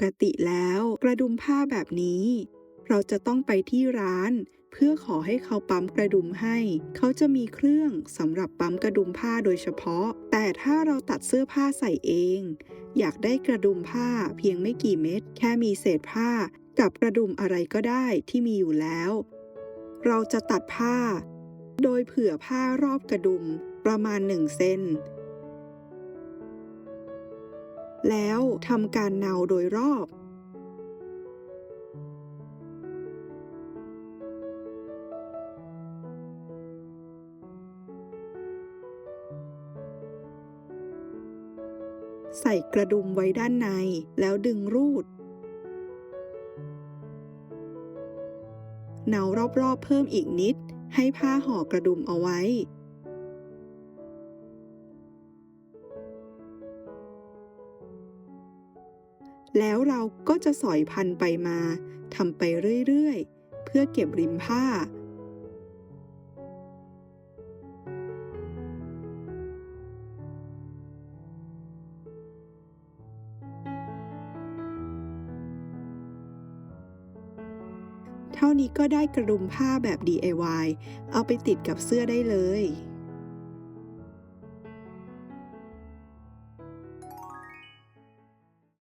กติแล้ว กระดุมผ้าแบบนี้ เราจะต้องไปที่ร้าน เพื่อขอให้เขาปั๊มกระดุมให้ เขาจะมีเครื่องสำหรับปั๊มกระดุมผ้าโดยเฉพาะ แต่ถ้าเราตัดเสื้อผ้าใส่เอง อยากได้กระดุมผ้าเพียงไม่กี่เม็ด แค่มีเศษผ้า กับกระดุมอะไรก็ได้ที่มีอยู่แล้ว เราจะตัดผ้า โดยเผื่อผ้ารอบกระดุมประมาณ1เซน แล้วทำการเนาโดยรอบ ใส่กระดุมไว้ด้านในแล้วดึงรูด เนารอบๆเพิ่มอีกนิดให้ผ้าห่อกระดุมเอาไว้ แล้วเราก็จะสอยพันไปมาทำไปเรื่อยๆ เพื่อเก็บริมผ้า เท่านี้ก็ได้กระดุมผ้าแบบ DIY เอาไปติดกับเสื้อได้เลย